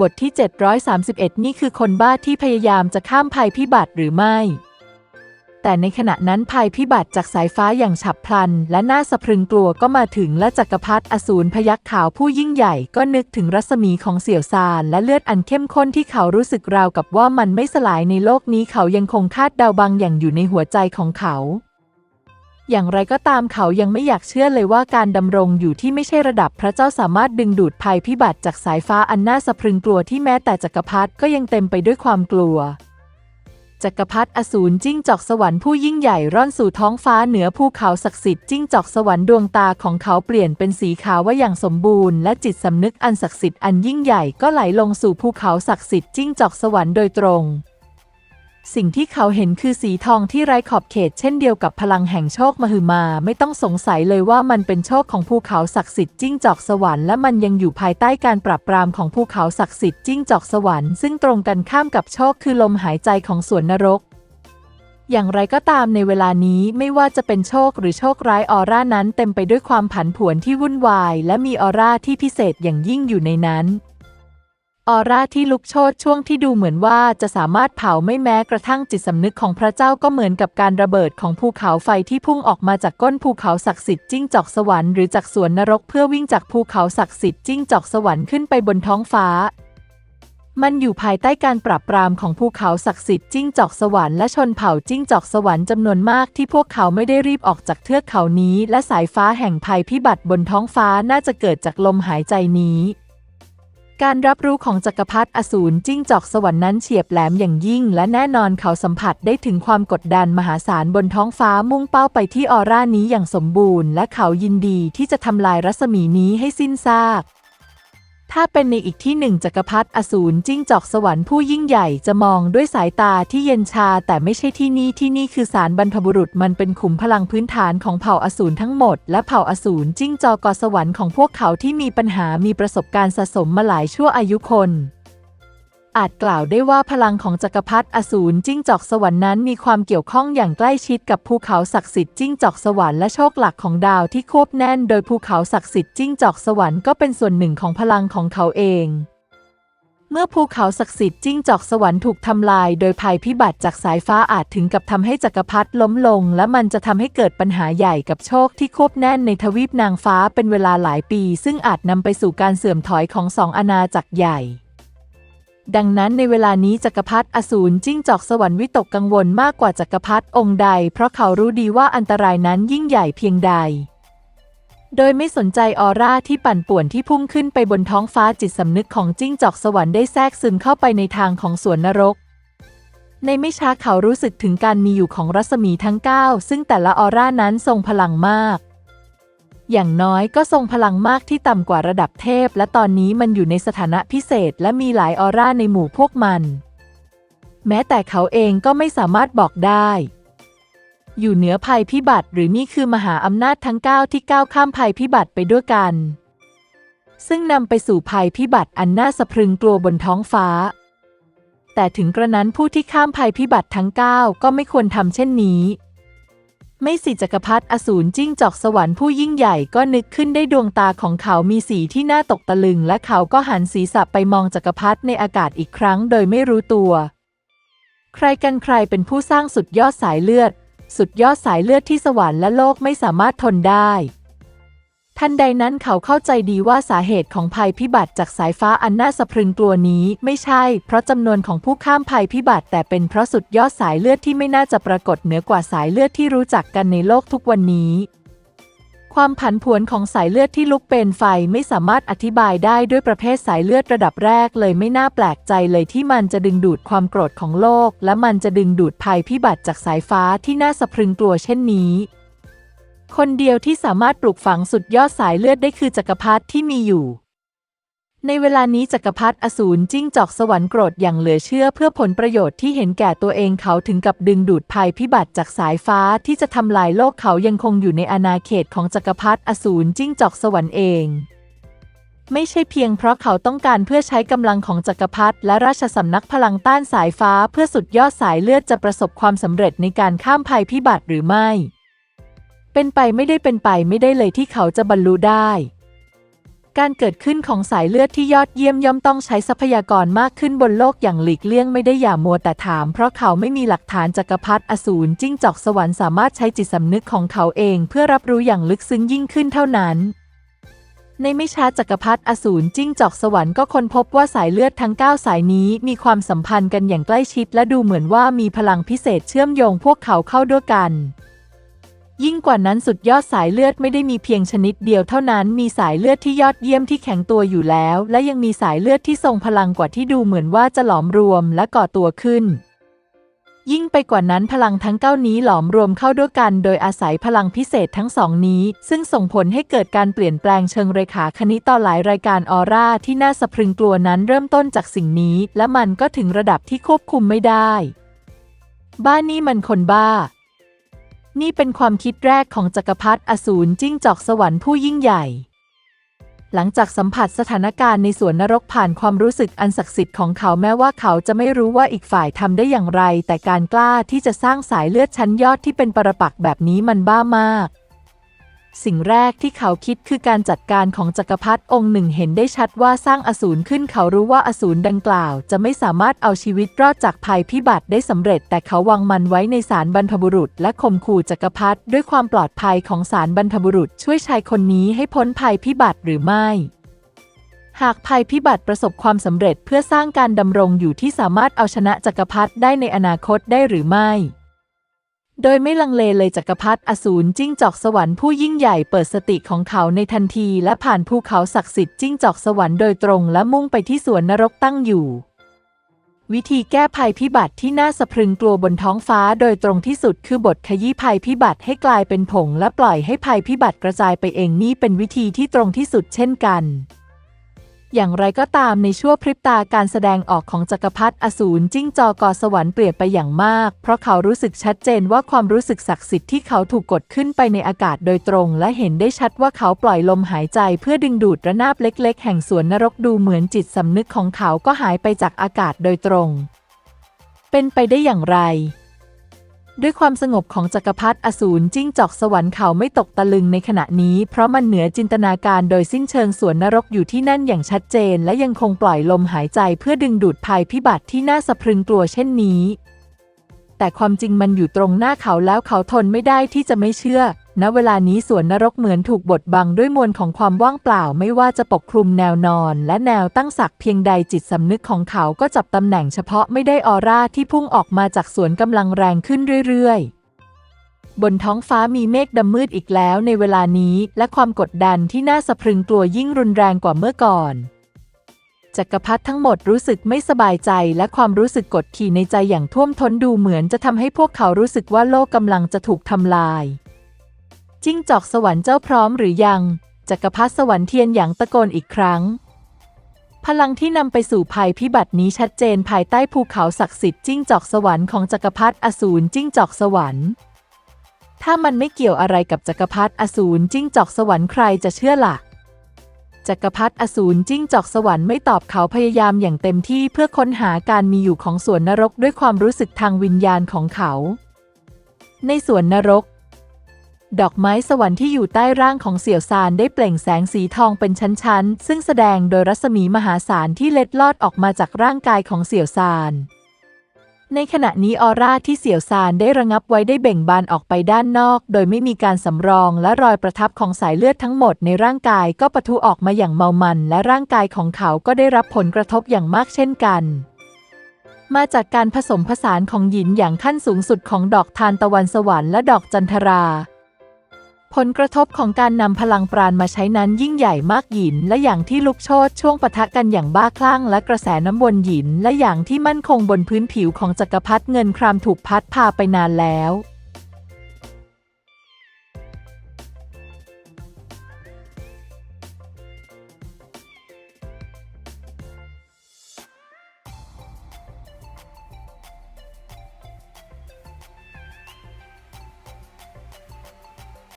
บทที่ 731 นี่คือคนบ้าที่พยายามจะข้ามภัยพิบัติหรือไม่ แต่ในขณะนั้นภัยพิบัติจากสายฟ้าอย่างฉับพลัน และน่าสะพรึงกลัวก็มาถึงและจักรพรรดิอสูรพยักขาวผู้ยิ่งใหญ่ก็นึกถึงรัศมีของเสี่ยวซานและเลือดอันเข้มข้นที่เขารู้สึกราวกับว่ามันไม่สลายในโลกนี้เขายังคงคาดเดาบางอย่างอยู่ในหัวใจของเขา อย่างไรก็ตามเขายังไม่อยากเชื่อเลยว่าการดำรงอยู่ที่ไม่ใช่ระดับพระเจ้าสามารถดึงดูดภัยพิบัติจากสายฟ้าอันน่าสะพรึงกลัวที่แม้แต่จักรพรรดิก็ยังเต็มไปด้วยความกลัว จักรพรรดิอสูรจิ้งจอกสวรรค์ผู้ยิ่งใหญ่ร่อนสู่ท้องฟ้าเหนือภูเขาศักดิ์สิทธิ์จิ้งจอกสวรรค์ดวงตาของเขาเปลี่ยนเป็นสีขาวว่าอย่างสมบูรณ์และจิตสำนึกอันศักดิ์สิทธิ์อันยิ่งใหญ่ก็ไหลลงสู่ภูเขาศักดิ์สิทธิ์จิ้งจอกสวรรค์โดยตรง สิ่งที่เขาเห็นคือสีทองที่ไร้ขอบเขตเช่นเดียวกับพลังแห่งโชคมหึมา ไม่ต้องสงสัยเลยว่ามันเป็นโชคของภูเขาศักดิ์สิทธิ์จิ้งจอกสวรรค์และมันยังอยู่ภายใต้การปราบปรามของภูเขาศักดิ์สิทธิ์จิ้งจอกสวรรค์ซึ่งตรงกันข้ามกับโชคคือลมหายใจของสวนนรก อย่างไรก็ตามในเวลานี้ไม่ว่าจะเป็นโชคหรือโชคร้ายออร่านั้น เต็มไปด้วยความผันผวนที่วุ่นวาย และมีออร่าที่พิเศษอย่างยิ่งอยู่ในนั้น ออร่าที่ลุกโชนช่วงที่ดูเหมือนว่าจะสามารถเผาไม่แม้กระทั่งจิตสำนึกของพระเจ้าก็เหมือนกับการระเบิดของภูเขาไฟที่พุ่งออกมาจากก้นภูเขาศักดิ์สิทธิ์จิ้งจอกสวรรค์หรือจากสวนนรกเพื่อวิ่งจากภูเขาศักดิ์สิทธิ์จิ้งจอกสวรรค์ขึ้นไปบนท้องฟ้า มันอยู่ภายใต้การปราบปรามของภูเขาศักดิ์สิทธิ์จิ้งจอกสวรรค์และชนเผ่าจิ้งจอกสวรรค์จำนวนมากที่พวกเขาไม่ได้รีบออกจากเทือกเขานี้ และสายฟ้าแห่งภัยพิบัติบนท้องฟ้าน่าจะเกิดจากลมหายใจนี้ การรับรู้ของจักรพรรดิอสูรจิ้งจอกสวรรค์นั้นเฉียบแหลมอย่างยิ่ง และแน่นอนเขาสัมผัสได้ถึงความกดดันมหาศาลบนท้องฟ้ามุ่งเป้าไปที่ออร่านี้อย่างสมบูรณ์ และเขายินดีที่จะทำลายรัศมีนี้ให้สิ้นซาก ถ้าเป็นในอีกที่หนึ่งจักรพรรดิอสูรจิ้งจอกสวรรค์ผู้ยิ่งใหญ่จะมองด้วยสายตาที่เย็นชา แต่ไม่ใช่ที่นี่ที่นี่คือสารบรรพบุรุษมันเป็นขุมพลังพื้นฐานของเผ่าอสูรทั้งหมด และเผ่าอสูรจิ้งจอกอสวรรค์ของพวกเขาที่มีปัญหามีประสบการณ์สะสมมาหลายชั่วอายุคน อาจกล่าวได้ว่าพลังของจักรพรรดิอสูรจิ้งจอกสวรรค์นั้นมีความเกี่ยวข้องอย่างใกล้ชิดกับภูเขาศักดิ์สิทธิ์จิ้งจอกสวรรค์และโชคหลักของดาวที่ควบแน่นโดยภูเขาศักดิ์สิทธิ์จิ้งจอกสวรรค์ก็เป็นส่วนหนึ่งของพลังของเขาเอง เมื่อภูเขาศักดิ์สิทธิ์จิ้งจอกสวรรค์ถูกทำลาย โดยภัยพิบัติจากสายฟ้าอาจถึงกับทำให้จักรพรรดิล้มลง และมันจะทำให้เกิดปัญหาใหญ่กับโชคที่ควบแน่นในทวีปนางฟ้าเป็นเวลาหลายปี ซึ่งอาจนำไปสู่การเสื่อมถอยของสองอาณาจักรใหญ่ ดังนั้นในเวลานี้จักรพรรดิอสูรจิ้งจอกสวรรค์วิตกกังวลมากกว่าจักรพรรดิองค์ใด เพราะเขารู้ดีว่าอันตรายนั้นยิ่งใหญ่เพียงใด โดยไม่สนใจออร่าที่ปั่นป่วนที่พุ่งขึ้นไปบนท้องฟ้าจิตสำนึกของจิ้งจอกสวรรค์ได้แทรกซึมเข้าไปในทางของสวนนรก ในไม่ช้าเขารู้สึกถึงการมีอยู่ของรัศมีทั้ง 9 ซึ่งแต่ละออร่านั้นทรงพลังมาก อย่างน้อยก็ทรงพลังมากที่ต่ำกว่าระดับเทพ และตอนนี้มันอยู่ในสถานะพิเศษ และมีหลายออร่าในหมู่พวกมัน แม้แต่เขาเองก็ไม่สามารถบอกได้ อยู่เหนือภัยพิบัติหรือนี่คือมหาอำนาจทั้ง 9 ที่ก้าวข้ามภัยพิบัติไปด้วยกัน ซึ่งนำไปสู่ภัยพิบัติอันน่าสะพรึงกลัวบนท้องฟ้า แต่ถึงกระนั้นผู้ที่ข้ามภัยพิบัติทั้ง 9 ก็ไม่ควรทำเช่นนี้ ไม่สิจักรพรรดิอสูรจิ้งจอกสวรรค์ผู้ยิ่งใหญ่ก็นึกขึ้นได้ดวงตาของเขามีสีที่น่าตกตะลึง และเขาก็หันศีรษะไปมองจักรพรรดิในอากาศอีกครั้งโดยไม่รู้ตัว ใครกันใครเป็นผู้สร้างสุดยอดสายเลือด สุดยอดสายเลือดที่สวรรค์และโลกไม่สามารถทนได้ ทันใดนั้นเขาเข้าใจดีว่าสาเหตุของภัยพิบัติจากสายฟ้าอันน่าสะพรึงกลัวนี้ ไม่ใช่ เพราะจำนวนของผู้ข้ามภัยพิบัติ แต่เป็นเพราะสุดยอดสายเลือดที่ไม่น่าจะปรากฏเหนือกว่าสายเลือดที่รู้จักกันในโลกทุกวันนี้ ความผันผวนของสายเลือดที่ลุกเป็นไฟไม่สามารถอธิบายได้ด้วยประเภทสายเลือดระดับแรกเลยไม่น่าแปลกใจเลยที่มันจะดึงดูดความโกรธของโลก และมันจะดึงดูดภัยพิบัติจากสายฟ้าที่น่าสะพรึงกลัวเช่นนี้ คนเดียวที่สามารถปลูกฝังสุดยอดสายเลือดได้คือจักรพรรดิที่มีอยู่ ในเวลานี้จักรพรรดิอสูรจิ้งจอกสวรรค์โกรธอย่างเหลือเชื่อเพื่อผลประโยชน์ที่เห็นแก่ตัวเองเขาถึงกับดึงดูดภัยพิบัติจากสายฟ้าที่จะทำลายโลกเขายังคงอยู่ในอาณาเขตของจักรพรรดิอสูรจิ้งจอกสวรรค์เอง ไม่ใช่เพียงเพราะเขาต้องการเพื่อใช้กำลังของจักรพรรดิและราชสำนักพลังต้านสายฟ้าเพื่อสุดยอดสายเลือดจะประสบความสำเร็จในการข้ามภัยพิบัติหรือไม่ เป็นไปไม่ได้เป็นไปไม่ได้เลยที่เขาจะบรรลุได้ การเกิดขึ้นของสายเลือดที่ยอดเยี่ยมย่อมต้องใช้ทรัพยากรมากขึ้นบนโลกอย่างหลีกเลี่ยงไม่ได้อย่ามัวแต่ถาม เพราะเขาไม่มีหลักฐานจักรพรรดิอสูรจิ้งจอกสวรรค์สามารถใช้จิตสำนึกของเขาเองเพื่อรับรู้อย่างลึกซึ้งยิ่งขึ้นเท่านั้นในไม่ช้าจักรพรรดิอสูรจิ้งจอกสวรรค์ก็ค้นพบว่าสายเลือดทั้ง 9 สายนี้มีความสัมพันธ์กันอย่างใกล้ชิดและดูเหมือนว่ามีพลังพิเศษเชื่อมโยงพวกเขาเข้าด้วยกัน ยิ่งกว่านั้นสุดยอดสายเลือดไม่ได้มีเพียงชนิดเดียวเท่านั้น มีสายเลือดที่ยอดเยี่ยมที่แข็งตัวอยู่แล้ว และยังมีสายเลือดที่ทรงพลังกว่าที่ดูเหมือนว่าจะหลอมรวมและก่อตัวขึ้น ยิ่งไปกว่านั้นพลังทั้งเก้านี้หลอมรวมเข้าด้วยกัน โดยอาศัยพลังพิเศษทั้งสองนี้ ซึ่งส่งผลให้เกิดการเปลี่ยนแปลงเชิงเรขาคณิตต่อหลายรายการออร่าที่น่าสะพรึงกลัวนั้นเริ่มต้นจากสิ่งนี้ และมันก็ถึงระดับที่ควบคุมไม่ได้ บ้านนี่มันคนบ้า นี่เป็นความคิดแรกของจักรพรรดิอสูรจิ้งจอกสวรรค์ผู้ยิ่งใหญ่ หลังจากสัมผัสสถานการณ์ในสวนนรกผ่านความรู้สึกอันศักดิ์สิทธิ์ของเขาแม้ว่าเขาจะไม่รู้ว่าอีกฝ่ายทำได้อย่างไร แต่การกล้าที่จะสร้างสายเลือดชั้นยอดที่เป็นปรปักษ์แบบนี้มันบ้ามาก สิ่งแรกที่เขาคิดคือการจัดการของจักรพรรดิองค์หนึ่งเห็นได้ชัดว่าสร้างอสูรขึ้นเขารู้ว่าอสูรดังกล่าว จะไม่สามารถเอาชีวิตรอดจากภัยพิบัติได้สำเร็จ แต่เขาวางมันไว้ในศาลบรรพบุรุษ และข่มขู่จักรพรรดิด้วยความปลอดภัยของศาลบรรพบุรุษ ช่วยชายคนนี้ให้พ้นภัยพิบัติหรือไม่ หากภัยพิบัติประสบความสำเร็จเพื่อสร้างการดำรงอยู่ที่สามารถเอาชนะจักรพรรดิได้ในอนาคตได้หรือไม่ โดยไม่ลังเลเลยจักรพรรดิอสูรจิ้งจอกสวรรค์ผู้ยิ่งใหญ่เปิดสติของเขาในทันทีและผ่านภูเขาศักดิ์สิทธิ์จิ้งจอกสวรรค์โดยตรงและมุ่งไปที่สวนนรกตั้งอยู่ วิธีแก้ภัยพิบัติที่น่าสะพรึงกลัวบนท้องฟ้าโดยตรงที่สุดคือบทขยี้ภัยพิบัติให้กลายเป็นผงและปล่อยให้ภัยพิบัติกระจายไปเองนี่เป็นวิธีที่ตรงที่สุดเช่นกัน อย่างไรก็ตามในชั่วพริบตาการแสดงออกของจักรพรรดิอสูรจิ้งจอกอสวรรค์เปลี่ยนไปอย่างมาก เพราะเขารู้สึกชัดเจนว่าความรู้สึกศักดิ์สิทธิ์ที่เขาถูกกดขึ้นไปในอากาศโดยตรง และเห็นได้ชัดว่าเขาปล่อยลมหายใจเพื่อดึงดูดระนาบเล็ก ๆ แห่งสวนนรกดูเหมือนจิตสำนึกของเขาก็หายไปจากอากาศโดยตรง เป็นไปได้อย่างไร ด้วยความสงบของจักรพรรดิอสูรจิ้งจอกสวรรค์เขาไม่ตกตะลึงในขณะนี้ เพราะมันเหนือจินตนาการโดยสิ้นเชิงสวนนรกอยู่ที่นั่นอย่างชัดเจน และยังคงปล่อยลมหายใจเพื่อดึงดูดภัยพิบัติที่น่าสะพรึงกลัวเช่นนี้ แต่ความจริงมันอยู่ตรงหน้าเขาแล้วเขาทนไม่ได้ที่จะไม่เชื่อ ณเวลานี้สวนนรกเหมือนถูกบดบังด้วยมวลของความว่างเปล่าไม่ว่าจะปกคลุมแนวนอน และแนวตั้งศักเพียงใดจิตสำนึกของเขาก็จับตำแหน่งเฉพาะไม่ได้ออร่าที่พุ่งออกมาจากสวนกำลังแรงขึ้นเรื่อยๆ บนท้องฟ้ามีเมฆดำมืดอีกแล้วในเวลานี้และความกดดันที่น่าสะพรึงกลัวยิ่งรุนแรงกว่าเมื่อก่อนจักรพรรดิทั้งหมดรู้สึกไม่สบายใจและความรู้สึกกดขี่ในใจอย่างท่วมท้นดูเหมือนจะทำให้พวกเขารู้สึกว่าโลกกำลังจะถูกทำลาย จิ้งจอกสวรรค์เจ้าพร้อมหรือยังจักรพรรดิสวรรค์เทียนหยางตะโกนอีกครั้ง พลังที่นำไปสู่ภัยพิบัตินี้ชัดเจนภายใต้ภูเขาศักดิ์สิทธิ์จิ้งจอกสวรรค์ของจักรพรรดิอสูรจิ้งจอกสวรรค์ ถ้ามันไม่เกี่ยวอะไรกับจักรพรรดิอสูรจิ้งจอกสวรรค์ใครจะเชื่อล่ะจักรพรรดิอสูรจิ้งจอกสวรรค์ไม่ตอบเขาพยายามอย่างเต็มที่เพื่อค้นหาการมีอยู่ของสวนนรกด้วยความรู้สึกทางวิญญาณของเขา ในสวนนรก ดอกไม้สวรรค์ที่อยู่ใต้ร่างของเสี่ยวซานได้เปล่งแสงสีทองเป็นชั้นๆ ซึ่งแสดงโดยรัศมีมหาศาลที่เล็ดลอดออกมาจากร่างกายของเสี่ยวซาน ในขณะนี้ออร่าที่เสี่ยวซานได้ระงับไว้ได้เบ่งบานออกไปด้านนอก โดยไม่มีการสำรองและรอยประทับของสายเลือดทั้งหมดในร่างกายก็ปะทุออกมาอย่างเมามัน และร่างกายของเขาก็ได้รับผลกระทบอย่างมากเช่นกันมาจากการผสมผสานของหยินอย่างขั้นสูงสุดของดอกทานตะวันสวรรค์และดอกจันทรา ผลกระทบของการนำพลังปราณมาใช้นั้นยิ่งใหญ่มากหยิน และอย่างที่ลุกโชดช่วงปะทะกันอย่างบ้าคลั่ง และกระแสน้ำวนหยิน และอย่างที่มั่นคงบนพื้นผิวของจักรพรรดิเงินครามถูกพัดพาไปนานแล้ว